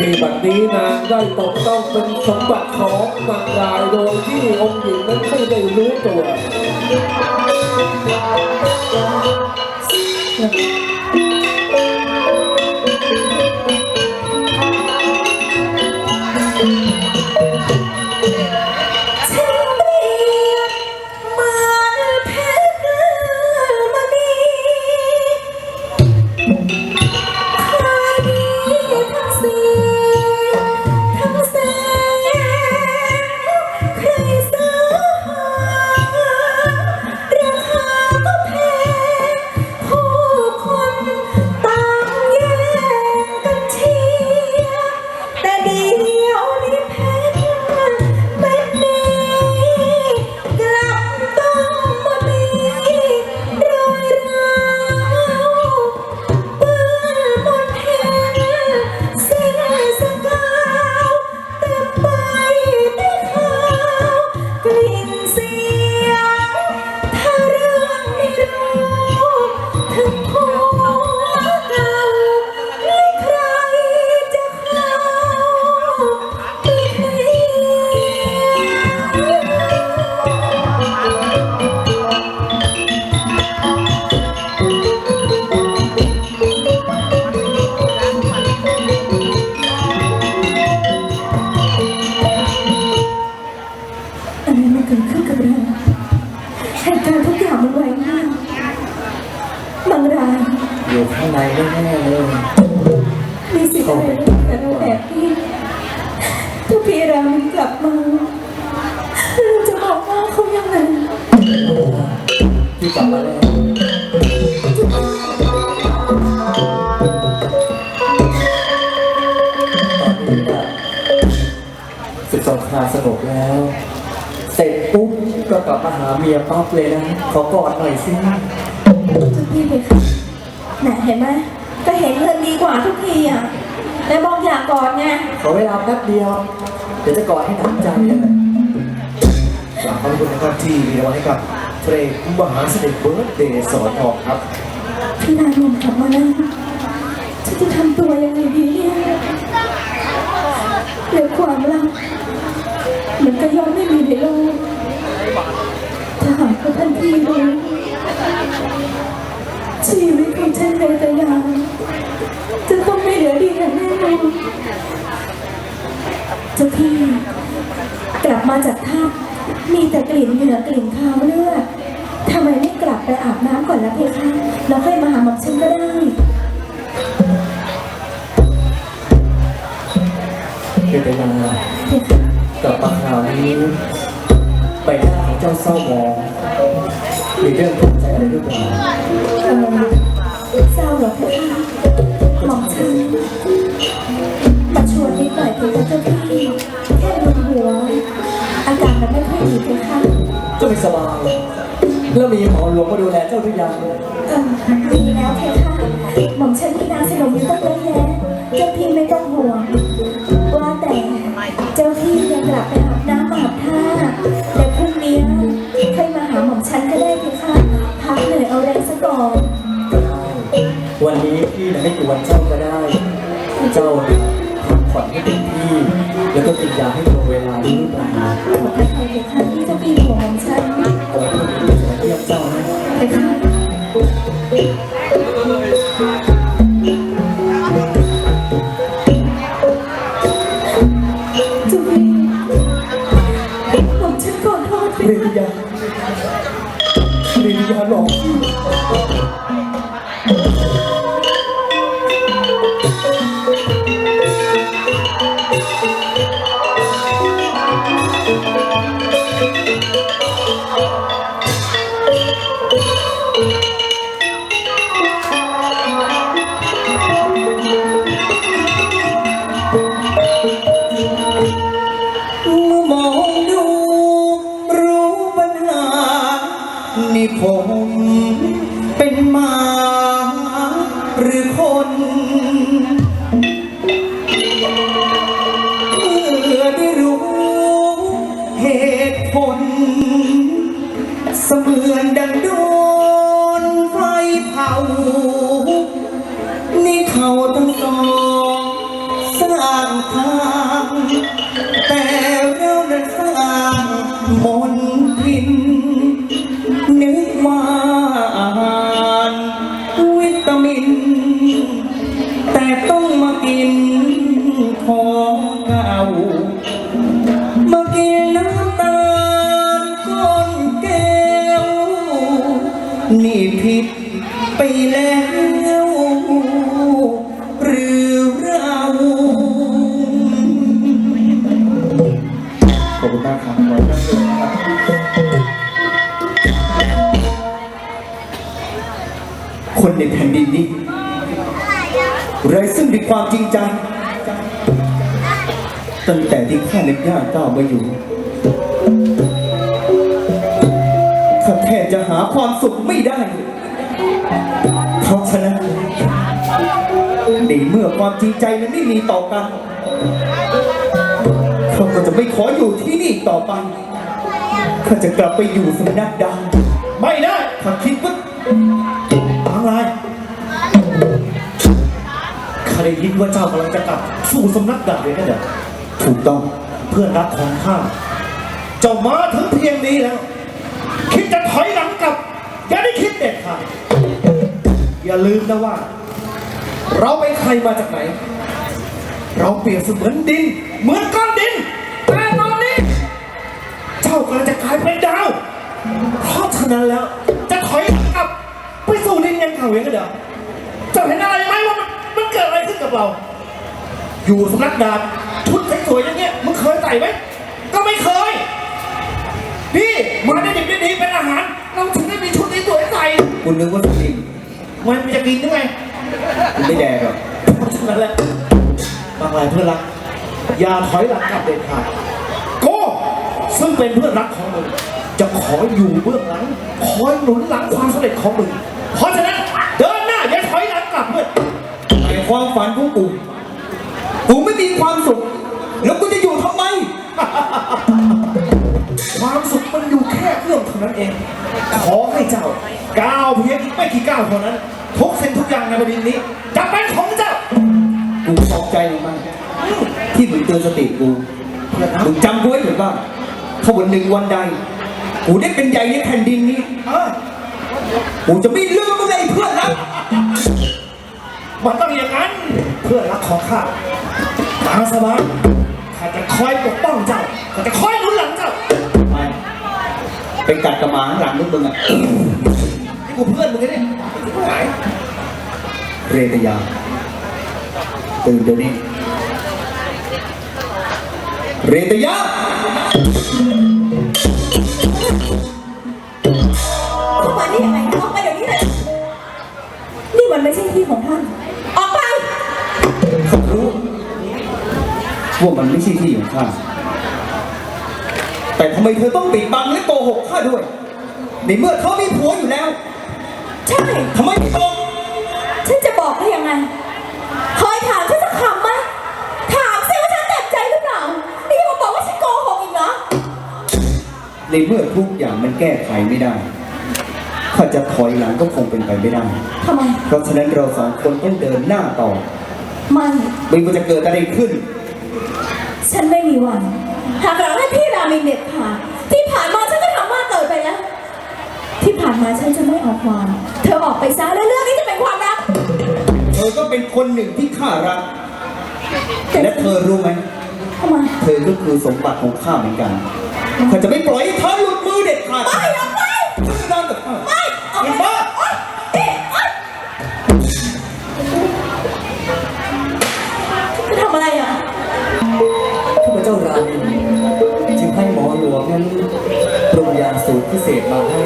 ที่บัดนี้นางได้ตกต้องเป็นสมบัติของนางรายโดยที่องค์หญิงนั้นไม่ได้รู้ตัวฉันเศึกสงครามสงบแล้ว เสร็จปุ๊บก็กลับมาหาเมียปั๊บเลยนะ ขอกอดหน่อยสิทุกพี่เลยค่ะไหนเห็นไหมก็เห็นเงินดีกว่าทุกทีอะแต่บอกอยากก่อนไงขอเวลาแป๊บเดียว เดี๋ยวจะกอดให้หนำใจเลยกราบขอบคุณนะครับที่มีรางวัลให้กับ เพลงมหาเสน่ห์เบิร์ดเดย์สอนทองครับ พี่นายนมกลับมาแล้วฉันจะทำตัวยังไงดีเนี่ยเรื่องความรักมันก็ย่อมไม่มีในโลกถ้าหากว่าท่านพี่รู้ชีวิตของฉันในแต่ยางจะต้องไม่เหลือดีอย่างแน่นอนเจ้าพี่กลับมาจากท่า มีแต่กลิ่นเหงื่อกลิ่นคาวเลือดทำไมไม่กลับไปอาบน้ำก่อนล่ะเพคะแล้วค่อยมาหาหมอฉันก็ได้เป็นไปมาเพคะกลับมาคราวนี้ใบหน้าของเจ้าเศร้าหมองมีเรื่องทุกข์ใจอะไรหรือเปล่าเออเศร้าเหรอเพคะหมอฉันมาชวนนิดหน่อยเพคะเจ้าพี่แค่มึนหัวอาการมันไม่ค่อยดีเพคะเจ้าไม่สบายแล้วมีหมอหลวงมาดูแลเจ้าหรือยังเออดีแล้วเพคะหม่อมฉันมีนางสนมอยู่ตั้งเยอะแยะเจ้าพี่ไม่ต้องห่วง ว่าแต่เจ้าพี่ยังกลับไปอาบน้ำอาบท่าแต่พรุ่งนี้ค่อยมาหาหม่อมฉันก็ได้เพคะพักเหนื่อยเอาแรงซะก่อนได้วันนี้พี่นะไม่กวนเจ้าก็ได้ เจ้าพักผ่อนให้เต็มที่ แล้วก็กินยาให้ตรงเวลารู้หรือเปล่าขอบพระ เมื่อได้รู้เหตุผล เสมือนดังโดนไฟเผา นี่เาทั้งสอสร้างทางแต่เรานั้นางมนทิน นึกว่าอาหวิตามิน แต่ต้องมากิน ของเก่ามากินน้ำตาลก้นแก้ว นี่ผิดไปแล้ว หรือเรา ขอบคุณมากครับขอบคุณมากเลยนะครับคนในแผ่นดินนี้ไรซึ่งด้วยความจริงใจ ตั้งแต่ที่ข้าเล็กย่าก้าวมาอยู่ข้าแทบจะหาความสุขไม่ได้ เพราะฉะนั้นในเมื่อความจริงใจนั้นไม่มีต่อกันข้าก็จะไม่ขออยู่ที่นี่อีกต่อไปข้าจะกลับไปอยู่สำนักดาวไม่ได้ข้าคิดว่าอะไรข้าได้ยินว่าเจ้ากำลังจะกลับสู่สำนักดาบเลยนะเดี๋ยว ถูกต้องเพื่อนรักของข้าเจ้ามาถึงเพียงนี้แล้ว คิดจะถอยหลังกลับ อย่าได้คิดเด็ดขาดอย่าลืมนะว่า เราเป็นใครมาจากไหน เราเปรียบเสมือนดิน เหมือนก้อนดิน แต่ตอนนี้ เจ้ากำลังจะกลายเป็นดาว เพราะฉะนั้นแล้ว จะถอยหลังกลับ ไปสู่ดินยังเก่าอย่างนั้นเหรอเจ้าเห็นอะไรไหมว่ามันมันเกิดอะไรขึ้นกับเรา อยู่สำนักดาบชุดสวยๆอย่างเงี้ยมึงเคยใส่ไหมก็ไม่เคยพี่มาได้ดิบได้ดีเป็นอาหาร เราถึงได้มีชุดสวยๆใส่คุณนึกว่าสลิมมันจะกินได้ไงคุณไม่แดกหรอกเพราะฉะนั้นแหละบางรายเพื่อนรักอย่าถอยหลังกลับเด็ดขาดโก้ซึ่งเป็นเพื่อนรักของมึงจะขออยู่เบื้องหลังคอยหนุนหลังความสำเร็จของมึงเพราะฉะนั้นเดินหน้าอย่าถอยหลังกลับเพื่อนในความฝันของ กูกูไม่มีความสุข แล้วกูจะอยู่ทำไม ความสุขมันอยู่แค่เอื้อมเท่านั้นเอง ขอให้เจ้าก้าวเพียงอีกไม่กี่ก้าวเท่านั้น ทุกสิ่งทุกอย่างในบดินนี้จะเป็นของเจ้า กูขอบใจมึงมากที่มึงเตือนสติกูเพื่อนรักมึงจำกูไว้เถอะว่าถ้าวันหนึ่งวันใด กูได้เป็นใหญ่ในแผ่นดินนี้เออกูจะไม่ลืมมึงเลยเพื่อนรักมันต้องอย่างนั้น เพื่อนรักของข้าตามสบายข้าจะคอยปกป้องเจ้าข้าจะคอยหนุนหลังเจ้าไปไปกัดกระหมาข้างหลังลูกมึงอะนี่กูเพื่อนมึงไงเนี่ยที่ไหนเรตยาตื่นเดี๋ยวนี้เรตยาเข้า ว่ามันไม่ใช่ที่ของข้า แต่ทำไมเธอต้องปิดบังและโกหกข้าด้วย ในเมื่อเขามีผัวอยู่แล้ว ใช่ ทำไมไม่บอกฉันจะบอกได้ยังไงเคยถามฉันสักคำไหมถามสิว่าฉันเจ็บใจหรือเปล่า นี่ยังมาบอกว่าฉันโกหกอีกเหรอ ในเมื่อทุกอย่างมันแก้ไขไม่ได้ ข้าจะถอยหลังก็คงเป็นไปไม่ได้ ทำไม เพราะฉะนั้นเราสองคนต้องเดินหน้าต่อไม่ไม่ว่าจะเกิดอะไรขึ้น ฉันไม่มีวัน หากเราให้พี่รามินเด็ดขาดที่ผ่านมาฉันก็ทำมากเกินไปแล้ว ที่ผ่านมาฉันจะไม่เอาความ เธอออกไปซะแล้วเรื่องนี้จะเป็นความรัก เธอก็เป็นคนหนึ่งที่ข้ารัก และเธอรู้ไหม ทำไมเธอก็คือสมบัติของข้าเหมือนกันข้าจะไม่ปล่อยให้เธอหลุดมือเด็ดขาดไม่ออกไปเธอจะนอนกับข้าไม่ออกเห็นไปปะโอ๊ยนี่โอ๊ยจะ รุงยาสูตรพิเศษมาให้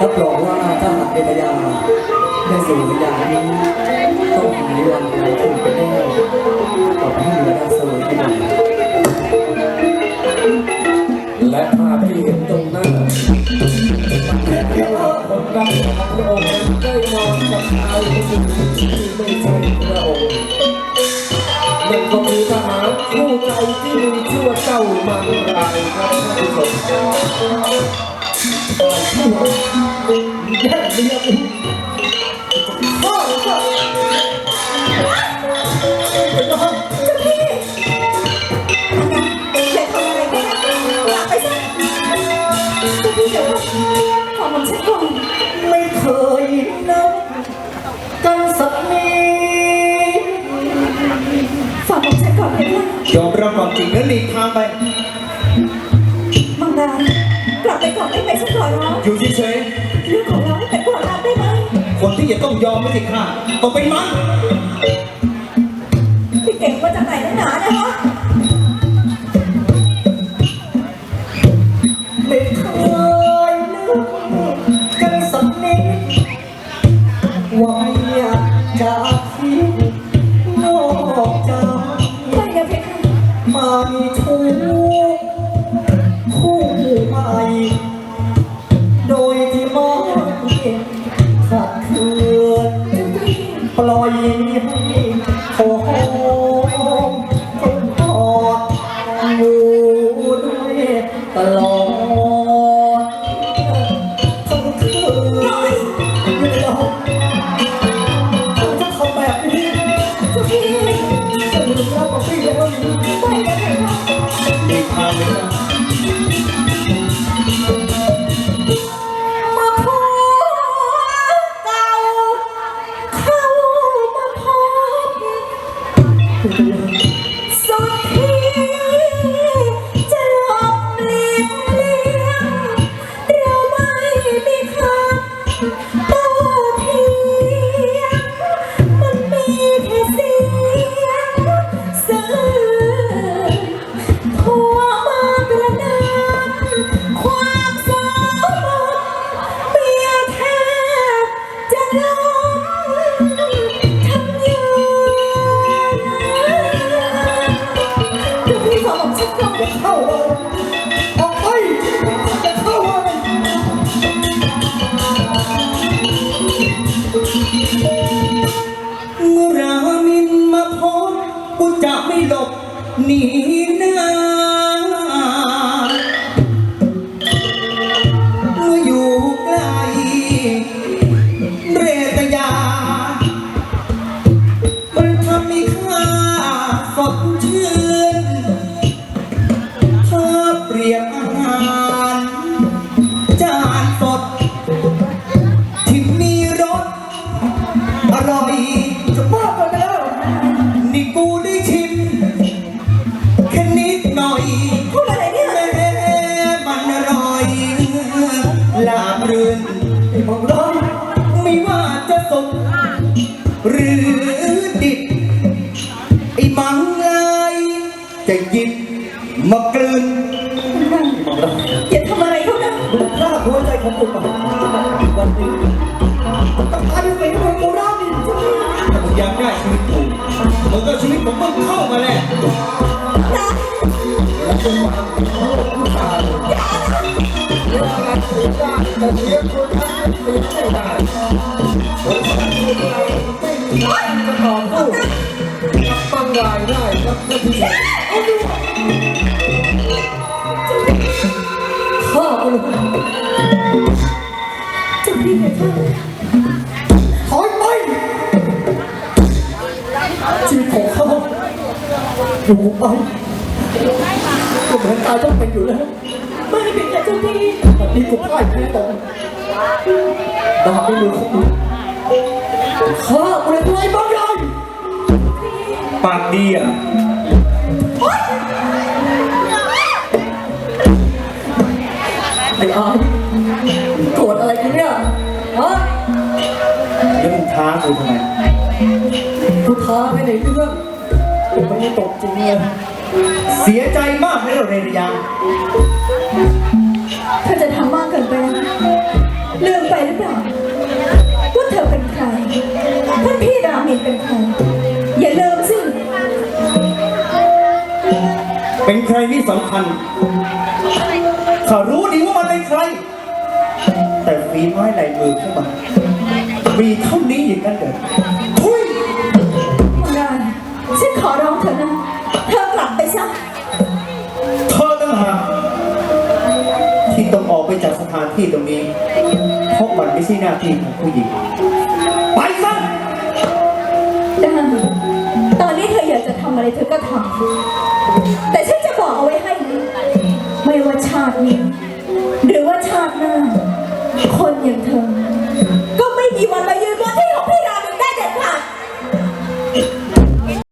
รับรองว่าถ้าหากเป็นยาได้สูตรยานี้ต้องมีวันไหนถึงเป็นแน่ต่อให้เหลือดาสวยที่ไหนและภาพที่เห็นตรงหน้าคนรักของพระองค์นั้นได้มองกับชายคนหนึ่งที่ไม่ใช่พระองค์นั่นก็คือทหารคู่ใจที่มี เจ้ามังรายครับท่านผู้ชมแย่เมียกูพ่อก็เรับความจริงแล้วหลีกทางไป มังดากลับไปก่อนได้ไหมฉันขอร้องอยู่เฉยเรื่องของเราให้เป็นความลับได้ไหมๆคนที่จะต้องยอมไม่ใช่ข้าต้องเป็นมัน อยยิ้มให้โอ้ ลาบรื่นบอกร้องไม่ว่าจะสุกหรือดิบไอ้มังลายจะหยิบมากลืนอย่าทำอะไรเขานะถ้าหัวใจของกูมาวันนี้ต้องการเป็นฝีมือกูรับดิถ้ามึงอยากได้ชีวิตกูมึงก็ชีวิตของมึงเข้ามาแน่ นะแต่เลี้ยงคนทั้งเป็นไม่ได้ผมทำคนไรไม่มีทางจะต่อสู้กับปังรายได้ครับท่านผู้ชมข้าเลยเจ้าพี่เพคะถอยไปชีวิตของเขาอยู่ไปก็เหมือนตายต้องเป็นอยู่แล้ว ไม่เป็นไรเจ้าพี่แต่นี่กูพ่ายแพ้ตรงดาบในมือของมึงข้ากูเลยทำไมบ้างยังปากดีอะไอ้อายโกรธอะไรกันเนี่ยฮะแล้วมึงท้ากูทำไมกูท้าไปในเรื่องกูไม่ตกจริงเลย เสียใจมากเลยเรนยาเธอจะทำมากเกินไปนะลืมไปหรือเปล่าว่าเธอเป็นใครท่านพี่รามินเป็นใครอย่าลืมสิเป็นใครนี่สำคัญข้ารู้ดีว่ามันเป็นใคร แต่ฝีไม้ลายมือของมันมีเท่านี้อย่างนั้นเด้อทุยมังรานฉันขอร้องเธอนะ ที่ตรงนี้ เพราะมันไม่ใช่หน้าที่ของผู้หญิง ไปซะ ได้ตอนนี้เธออยากจะทำอะไรเธอก็ทำแต่ฉันจะบอกเอาไว้ให้ไม่ว่าชาตินี้ หรือว่าชาติหน้า คนอย่างเธอ